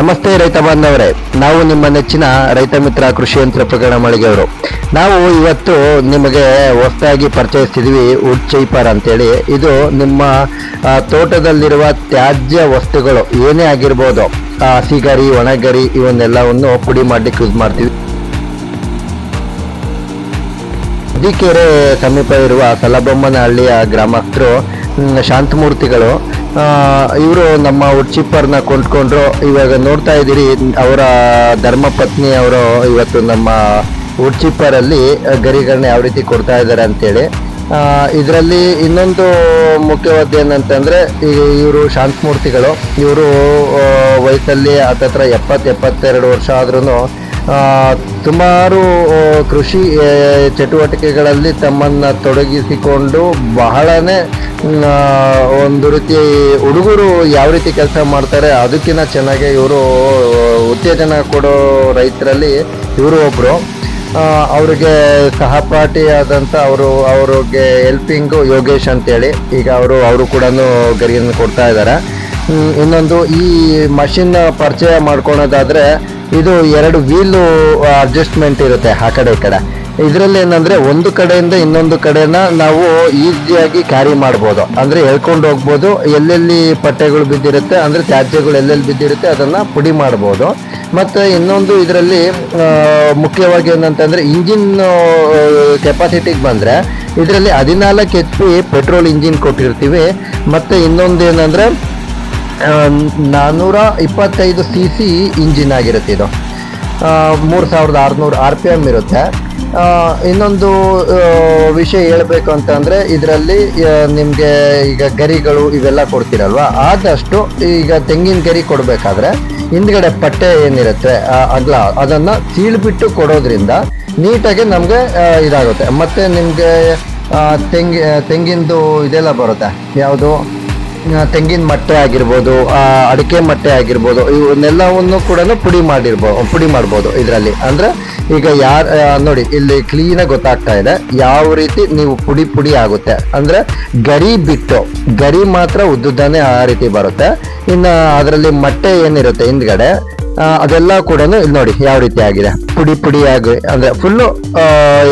ನಮಸ್ತೆ ರೈತ ಬಾಂಧವರೇ. ನಾವು ನಿಮ್ಮ ನೆಚ್ಚಿನ ರೈತ ಮಿತ್ರ ಕೃಷಿ ಯಂತ್ರ ಪ್ರಕರಣ ಮಳಿಗೆಯವರು ನಾವು ಇವತ್ತು ನಿಮಗೆ ಹೊಸದಾಗಿ ಪರಿಚಯಿಸ್ತಿದ್ವಿ ವುಡ್ ಚೈಪರ್ ಅಂತೇಳಿ. ಇದು ನಿಮ್ಮ ತೋಟದಲ್ಲಿರುವ ತ್ಯಾಜ್ಯ ವಸ್ತುಗಳು. ಏನೇ ಆಗಿರ್ಬೋದು ಹಸಿಗರಿ ಒಣಗರಿ ಇವನ್ನೆಲ್ಲವನ್ನು ಪುಡಿ ಮಾಡಲಿಕ್ಕೆ ಯೂಸ್ ಮಾಡ್ತೀವಿ. ಮದಿಕೆರೆ ಸಮೀಪ ಇರುವ ಸಲಬೊಮ್ಮನಹಳ್ಳಿಯ ಗ್ರಾಮಸ್ಥರು ಶಾಂತಮೂರ್ತಿಗಳು ಇವರು ನಮ್ಮ ಉಡ್ಚಿಪ್ಪರ್ನ ಕೊಂಡ್ಕೊಂಡ್ರು. ಇವಾಗ ನೋಡ್ತಾ ಇದ್ದೀರಿ, ಅವರ ಧರ್ಮಪತ್ನಿ ಅವರು ಇವತ್ತು ನಮ್ಮ ಉಡ್ಚಿಪ್ಪರಲ್ಲಿ ಗರಿಗಳನ್ನ ಯಾವ ರೀತಿ ಕೊಡ್ತಾ ಇದ್ದಾರೆ ಅಂತೇಳಿ. ಇದರಲ್ಲಿ ಇನ್ನೊಂದು ಮುಖ್ಯವಾದ ಏನಂತಂದರೆ ಇವರು ಶಾಂತಮೂರ್ತಿಗಳು. ಇವರು ವಯಸ್ಸಲ್ಲಿ ಹತ್ತತ್ರ ಎಪ್ಪತ್ತು ಎಪ್ಪತ್ತೆರಡು ವರ್ಷ ಆದ್ರೂ ಸುಮಾರು ಕೃಷಿ ಚಟುವಟಿಕೆಗಳಲ್ಲಿ ತಮ್ಮನ್ನು ತೊಡಗಿಸಿಕೊಂಡು ಬಹಳನೇ ಒಂದು ರೀತಿ ಹುಡುಗರು ಯಾವ ರೀತಿ ಕೆಲಸ ಮಾಡ್ತಾರೆ ಅದಕ್ಕಿಂತ ಚೆನ್ನಾಗಿ ಇವರು, ಉತ್ತೇಜನ ಕೊಡೋ ರೈತರಲ್ಲಿ ಇವರು ಒಬ್ಬರು ಅವರಿಗೆ ಸಹಪಾಠಿಯಾದಂಥ ಅವರು, ಅವ್ರಿಗೆ ಹೆಲ್ಪಿಂಗು ಯೋಗೇಶ್ ಅಂತೇಳಿ. ಈಗ ಅವರು ಅವರು ಕೂಡ ಗರಿಯನ್ನು ಕೊಡ್ತಾ ಇದ್ದಾರೆ. ಇನ್ನೊಂದು ಈ ಮಷಿನ್ ಪರಿಚಯ ಮಾಡ್ಕೊಳೋದಾದ್ರೆ ಇದು ಎರಡು ವೀಲು ಅಡ್ಜಸ್ಟ್ಮೆಂಟ್ ಇರುತ್ತೆ ಆ ಕಡೆ ಈ ಕಡೆ. ಇದರಲ್ಲಿ ಏನಂದ್ರೆ ಒಂದು ಕಡೆಯಿಂದ ಇನ್ನೊಂದು ಕಡೆನ ನಾವು ಈಸಿಯಾಗಿ ಕ್ಯಾರಿ ಮಾಡ್ಬೋದು. ಅಂದ್ರೆ ಎಳ್ಕೊಂಡು ಹೋಗ್ಬೋದು, ಎಲ್ಲೆಲ್ಲಿ ಪಟ್ಟೆಗಳು ಬಿದ್ದಿರುತ್ತೆ, ಅಂದ್ರೆ ತ್ಯಾಜ್ಯಗಳು ಎಲ್ಲೆಲ್ಲಿ ಬಿದ್ದಿರುತ್ತೆ ಅದನ್ನ ಪುಡಿ ಮಾಡ್ಬೋದು. ಮತ್ತೆ ಇನ್ನೊಂದು ಇದರಲ್ಲಿ ಮುಖ್ಯವಾಗಿ ಏನಂತಂದರೆ ಇಂಜಿನ್ ಕೆಪಾಸಿಟಿಗೆ ಬಂದ್ರೆ ಇದರಲ್ಲಿ ಹದಿನಾಲ್ಕು ಎಚ್ ಪಿ ಪೆಟ್ರೋಲ್ ಇಂಜಿನ್ ಕೊಟ್ಟಿರ್ತೀವಿ. ಮತ್ತೆ ಇನ್ನೊಂದು ಏನಂದ್ರೆ ನಾನ್ನೂರ ಇಪ್ಪತ್ತೈದು ಸಿ ಸಿ ಇಂಜಿನ್ ಆಗಿರುತ್ತೆ ಇದು. ಮೂರು ಸಾವಿರದ ಆರುನೂರು ಆರ್ ಪಿ ಎಂ ಇರುತ್ತೆ. ಇನ್ನೊಂದು ವಿಷಯ ಹೇಳಬೇಕು ಅಂತಂದರೆ ಇದರಲ್ಲಿ ನಿಮಗೆ ಈಗ ಗರಿಗಳು ಇವೆಲ್ಲ ಕೊಡ್ತೀರಲ್ವ? ಆದಷ್ಟು ಈಗ ತೆಂಗಿನ ಗರಿ ಕೊಡಬೇಕಾದ್ರೆ ಹಿಂದ್ಗಡೆ ಪಟ್ಟೆ ಏನಿರುತ್ತೆ ಅಗಲ ಅದನ್ನು ಸೀಳ್ಬಿಟ್ಟು ಕೊಡೋದ್ರಿಂದ ನೀಟಾಗಿ ನಮಗೆ ಇದಾಗುತ್ತೆ. ಮತ್ತು ನಿಮಗೆ ತೆಂಗಿ ತೆಂಗಿಂದು ಇದೆಲ್ಲ ಬರುತ್ತೆ. ಯಾವುದು? ತೆಂಗಿನ ಮಟ್ಟೆ ಆಗಿರ್ಬೋದು ಅಡಿಕೆ ಮಟ್ಟೆ ಆಗಿರ್ಬೋದು ಇವನ್ನೆಲ್ಲವನ್ನು ಕೂಡ ಪುಡಿ ಮಾಡಿರ್ಬೋದು ಪುಡಿ ಮಾಡ್ಬೋದು ಇದರಲ್ಲಿ. ಅಂದರೆ ಈಗ ಯಾರು ನೋಡಿ, ಇಲ್ಲಿ ಕ್ಲೀನಾಗಿ ಗೊತ್ತಾಗ್ತಾ ಇದೆ. ಯಾವ ರೀತಿ ನೀವು ಪುಡಿ ಪುಡಿ ಆಗುತ್ತೆ. ಅಂದರೆ ಗರಿ ಬಿಟ್ಟು, ಗರಿ ಮಾತ್ರ ಉದ್ದುದ್ದಾನೆ ಆ ರೀತಿ ಬರುತ್ತೆ. ಇನ್ನು ಅದರಲ್ಲಿ ಮಟ್ಟೆ ಏನಿರುತ್ತೆ ಹಿಂದ್ಗಡೆ ಅದೆಲ್ಲ ಕೂಡ ಇಲ್ಲಿ ನೋಡಿ, ಯಾವ ರೀತಿ ಆಗಿದೆ. ಪುಡಿ ಪುಡಿ ಆಗಿ ಅಂದ್ರೆ ಫುಲ್ಲು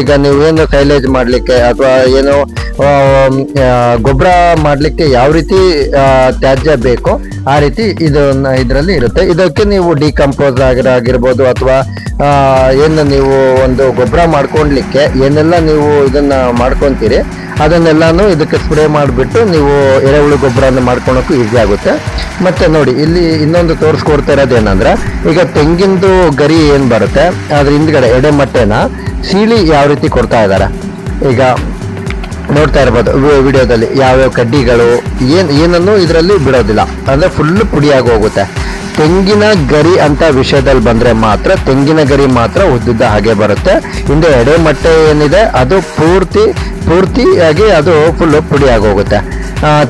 ಈಗ ನೀವು ಏನು ಸೈಲೇಜ್ ಮಾಡ್ಲಿಕ್ಕೆ ಅಥವಾ ಏನು ಗೊಬ್ಬರ ಮಾಡ್ಲಿಕ್ಕೆ ಯಾವ ರೀತಿ ತ್ಯಾಜ್ಯ ಬೇಕೋ ಆ ರೀತಿ ಇದು ಇದರಲ್ಲಿ ಇರುತ್ತೆ. ಇದಕ್ಕೆ ನೀವು ಡಿಕಂಪೋಸ್ ಆಗಿರ, ಆಗಿರ್ಬೋದು ಅಥವಾ ಏನು ನೀವು ಒಂದು ಗೊಬ್ಬರ ಮಾಡ್ಕೊಳ್ಲಿಕ್ಕೆ ಏನೆಲ್ಲ ನೀವು ಇದನ್ನ ಮಾಡ್ಕೊಂತೀರಿ, ಅದನ್ನೆಲ್ಲಾನು ಇದಕ್ಕೆ ಸ್ಪ್ರೇ ಮಾಡಿಬಿಟ್ಟು ನೀವು ಎರೆಹುಳು ಗೊಬ್ಬರನ ಮಾಡ್ಕೊಳಕ್ಕೂ ಈಸಿ ಆಗುತ್ತೆ. ಮತ್ತೆ ನೋಡಿ, ಇಲ್ಲಿ ಇನ್ನೊಂದು ತೋರಿಸ್ಕೊಡ್ತಾ ಇರೋದೇನಂದ್ರೆ, ಈಗ ತೆಂಗಿಂದು ಗರಿ ಏನ್ ಬರುತ್ತೆ ಅದ್ರ ಹಿಂದ್ಗಡೆ ಎಡೆ ಮಟ್ಟೆನ ಸೀಳಿ ಯಾವ ರೀತಿ ಕೊಡ್ತಾ ಇದ್ದಾರೆ ಈಗ ನೋಡ್ತಾ ಇರ್ಬೋದು ವಿಡಿಯೋದಲ್ಲಿ ಯಾವ್ಯಾವ ಕಡ್ಡಿಗಳು, ಏನು ಏನನ್ನು ಇದರಲ್ಲಿ ಬಿಡೋದಿಲ್ಲ. ಅಂದರೆ ಫುಲ್ ಪುಡಿಯಾಗಿ ಹೋಗುತ್ತೆ. ತೆಂಗಿನ ಗರಿ ಅಂತ ವಿಷಯದಲ್ಲಿ ಬಂದರೆ ಮಾತ್ರ, ತೆಂಗಿನ ಗರಿ ಮಾತ್ರ ಉದ್ದಿದ್ದ ಹಾಗೆ ಬರುತ್ತೆ. ಹಿಂದೆ ಎಡೆ ಮಟ್ಟೆ ಏನಿದೆ, ಅದು ಪೂರ್ತಿ ಪೂರ್ತಿಯಾಗಿ ಅದು ಫುಲ್ಲು ಪುಡಿಯಾಗಿ ಹೋಗುತ್ತೆ.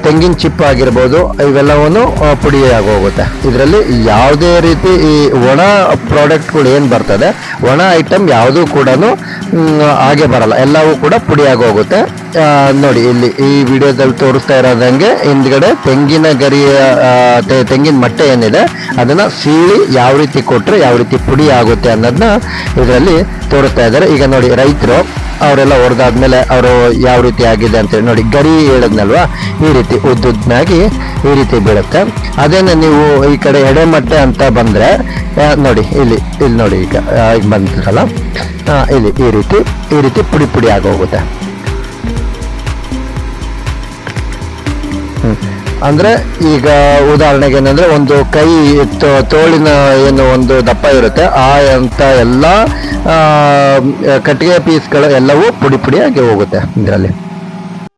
ತೆಂಗಿನ ಚಿಪ್ಪು ಆಗಿರ್ಬೋದು ಇವೆಲ್ಲವನ್ನು ಆ, ಪುಡಿಯಾಗಿ ಹೋಗುತ್ತೆ. ಇದರಲ್ಲಿ ಯಾವುದೇ ರೀತಿ ಈ ಒಣ ಪ್ರಾಡಕ್ಟ್ಗಳು ಏನು ಬರ್ತದೆ ಒಣ ಐಟಮ್ ಯಾವುದೂ ಕೂಡ ಹಾಗೆ ಬರಲ್ಲ. ಎಲ್ಲವೂ ಕೂಡ ಪುಡಿಯಾಗಿ ಹೋಗುತ್ತೆ. ನೋಡಿ ಇಲ್ಲಿ ಈ ವಿಡಿಯೋದಲ್ಲಿ ತೋರಿಸ್ತಾ ಇರೋದಂಗೆ ಹಿಂದ್ಗಡೆ ತೆಂಗಿನ ಗರಿಯ ತೆಂಗಿನ ಮಟ್ಟೆ ಏನಿದೆ ಅದನ್ನು ಸೀಳಿ ಯಾವ ರೀತಿ ಕೊಟ್ಟರೆ ಯಾವ ರೀತಿ ಪುಡಿ ಆಗುತ್ತೆ ಅನ್ನೋದನ್ನ ಇದರಲ್ಲಿ ತೋರಿಸ್ತಾ ಇದ್ದಾರೆ. ಈಗ ನೋಡಿ ರೈತರು ಅವರೆಲ್ಲ ಹೊಡೆದಾದ್ಮೇಲೆ ಅವರು ಯಾವ ರೀತಿ ಆಗಿದೆ ಅಂತೇಳಿ ನೋಡಿ ಗರಿ ಹೇಳಿದ್ನಲ್ವ? ಈ ರೀತಿ ಉದ್ದುದ್ನಾಗಿ ಈ ರೀತಿ ಬೀಳುತ್ತೆ. ಅದೇನೆ ನೀವು ಈ ಕಡೆ ಎಡೆಮಟ್ಟೆ ಅಂತ ಬಂದ್ರೆ ನೋಡಿ, ಇಲ್ಲಿ ಇಲ್ಲಿ ನೋಡಿ ಈಗ ಈಗ ಬಂದಿರಲ್ಲ ಇಲ್ಲಿ ಈ ರೀತಿ ಈ ರೀತಿ ಪುಡಿ ಪುಡಿ ಆಗೋಗುತ್ತೆ. ಹ್ಮ್. ಅಂದ್ರೆ ಈಗ ಉದಾಹರಣೆಗೆ ಏನಂದ್ರೆ ಒಂದು ಕೈ ತೋಳಿನ ಏನು ಒಂದು ದಪ್ಪ ಇರುತ್ತೆ, ಆ ಅಂತ ಎಲ್ಲ ಕಟ್ಟಿಗೆ ಪೀಸ್ಗಳು ಎಲ್ಲವೂ ಪುಡಿ ಪುಡಿಯಾಗಿ ಹೋಗುತ್ತೆ ಇದರಲ್ಲಿ.